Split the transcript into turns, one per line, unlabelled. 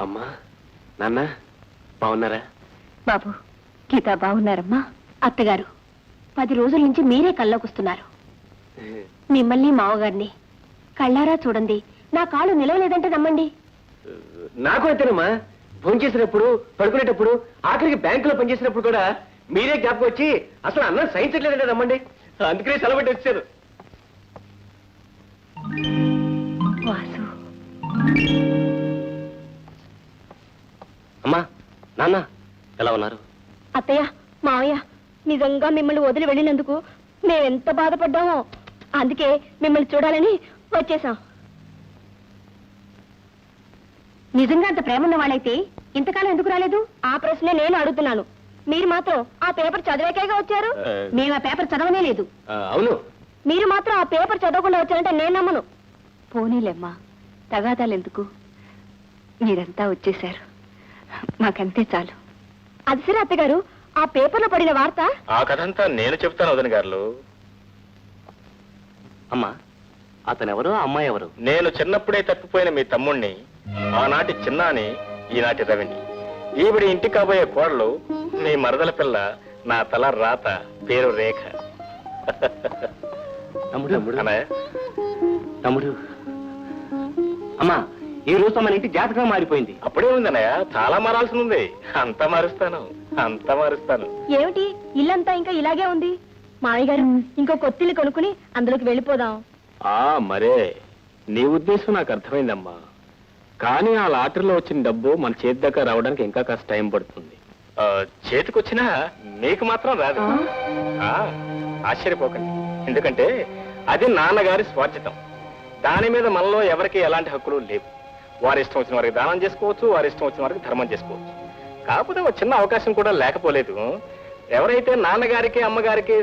అమ్మా నాన్న బాగున్నారా?
బాబు గీత బాగున్నారమ్మా. అత్తగారు పది రోజుల నుంచి మీరే కల్లోకొస్తున్నారు మిమ్మల్ని మావగారిని కళ్ళారా చూడండి. నా కాళ్ళు నిలవలేదంటే నమ్మండి.
నాకు అంతేనమ్మా. ఫోన్ చేసినప్పుడు పడుకునేటప్పుడు ఆఖరికి బ్యాంకులో పనిచేసినప్పుడు కూడా మీరే జ్ఞాపకం వచ్చి అసలు అన్నం సహించట్లేదంటే నమ్మండి. అందుకనే సెలబెట్టి వచ్చారు.
వాసు.
అమ్మా నాన్న ఎలా ఉన్నారు?
అత్తయ్య మావయ్య నిజంగా మిమ్మల్ని వదిలి వెళ్ళినందుకు మేమెంత బాధపడ్డామో. అందుకే మిమ్మల్ని చూడాలని వచ్చేసాం నిజంగా అంత ప్రేమ ఉన్న వాళ్ళైతే ఇంతకాలం ఎందుకు రాలేదు? ఆ ప్రశ్నే నేను అడుగుతున్నాను. మీరు మాత్రం ఆ పేపర్ చదివాకేగా వచ్చారు. మేము ఆ పేపర్ చదవనే లేదు.
అవును.
మీరు మాత్రం ఆ పేపర్ చదవకుండా వచ్చారంటే నేను నమ్మను. పోనీలేమ్మా తగాదాలు ఎందుకు? మీరంతా వచ్చేశారు. మాకంతే చాలు. అది సరే అత్తగారు ఆ పేపర్లో పడిన వార్త?
ఆ కథంతా నేను చెప్తాను వదిన గారు.
అమ్మా అతనెవరు అమ్మాయి ఎవరు?
నేను చిన్నప్పుడే తప్పిపోయిన మీ తమ్ముణ్ణి ఆనాటి చిన్నాని ఈనాటి రవిని. ఈవిడి ఇంటి కాబోయే కోడలు మీ మరదల పిల్ల నా తల రాత పేరు రేఖ.
తమ్ముడు. తమ్ముడు.
అన్నయ్య.
తమ్ముడు. అమ్మా ఈ రోజు మన ఇంటి జాతకం మారిపోయింది.
అప్పుడే ఉందన్నయ్య చాలా మారాల్సి ఉంది. అంత మారుస్తాను. అంత మారుస్తాను.
ఏమిటి? ఇల్లంతా ఇంకా ఇలాగే ఉంది? మామయ్య గారు ఇంకో కొత్తిల్లు కొనుక్కుని అందులోకి వెళ్ళిపోదాం.
ఆ మరే. నీ ఉద్దేశం నాకు అర్థమైందమ్మా. కానీ ఆ లాటరీలో వచ్చిన డబ్బు మన చేతి దాకా రావడానికి ఇంకా కాస్త టైం పడుతుంది. చేతికొచ్చినా నీకు మాత్రం రాదు. ఆ, ఆశ్చర్యపోకండి. ఎందుకంటే అది నాన్నగారి స్వార్జితం. దాని మీద మనలో ఎవరికి ఎలాంటి హక్కులు లేవు. వారి ఇష్టం వచ్చిన వారికి దానం చేసుకోవచ్చు వారి ఇష్టం వచ్చిన వారికి ధర్మం చేసుకోవచ్చు. కాకపోతే ఒక చిన్న అవకాశం కూడా లేకపోలేదు. ఎవరైతే నాన్నగారికి అమ్మగారికి